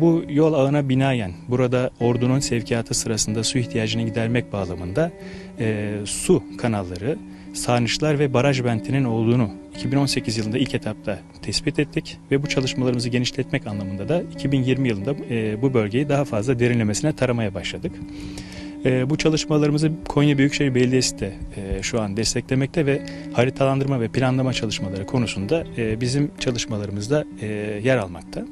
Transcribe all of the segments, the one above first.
Bu yol ağına binaen burada ordunun sevkiyatı sırasında su ihtiyacını gidermek bağlamında e, su kanalları, sarnıçlar ve baraj bentinin olduğunu 2018 yılında ilk etapta tespit ettik ve bu çalışmalarımızı genişletmek anlamında da 2020 yılında e, bu bölgeyi daha fazla derinlemesine taramaya başladık. E, bu çalışmalarımızı Konya Büyükşehir Belediyesi de e, şu an desteklemekte ve haritalandırma ve planlama çalışmaları konusunda e, bizim çalışmalarımızda e, yer almakta.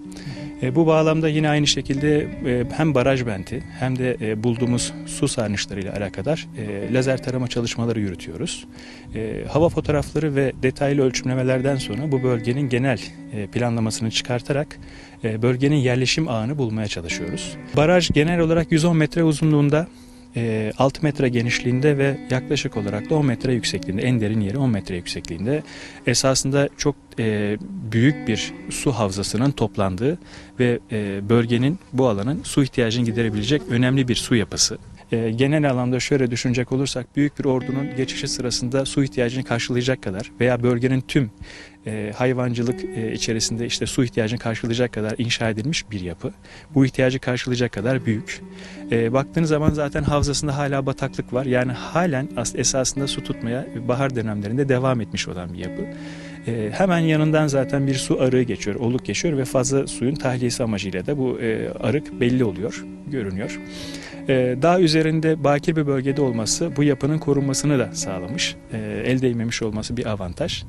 E, bu bağlamda yine aynı şekilde e, hem baraj benti hem de e, bulduğumuz su sarnıçlarıyla alakadar e, lazer tarama çalışmaları yürütüyoruz. E, hava fotoğrafları ve detaylı ölçümlemelerden sonra bu bölgenin genel e, planlamasını çıkartarak e, bölgenin yerleşim ağını bulmaya çalışıyoruz. Baraj genel olarak 110 metre uzunluğunda, e, 6 metre genişliğinde ve yaklaşık olarak da 10 metre yüksekliğinde, en derin yeri 10 metre yüksekliğinde esasında çok e, büyük bir su havzasının toplandığı ve e, bölgenin bu alanın su ihtiyacını giderebilecek önemli bir su yapısı. E, genel anlamda şöyle düşünecek olursak büyük bir ordunun geçişi sırasında su ihtiyacını karşılayacak kadar veya bölgenin tüm e, hayvancılık e, içerisinde işte su ihtiyacını karşılayacak kadar inşa edilmiş bir yapı. Bu ihtiyacı karşılayacak kadar büyük. E, baktığınız zaman zaten havzasında hala bataklık var. Yani halen as- esasında su tutmaya bahar dönemlerinde devam etmiş olan bir yapı. E, hemen yanından zaten bir su arığı geçiyor, oluk geçiyor ve fazla suyun tahliyesi amacıyla da bu e, arık belli oluyor, görünüyor. E, dağ üzerinde bakir bir bölgede olması bu yapının korunmasını da sağlamış. E, el değmemiş olması bir avantaj.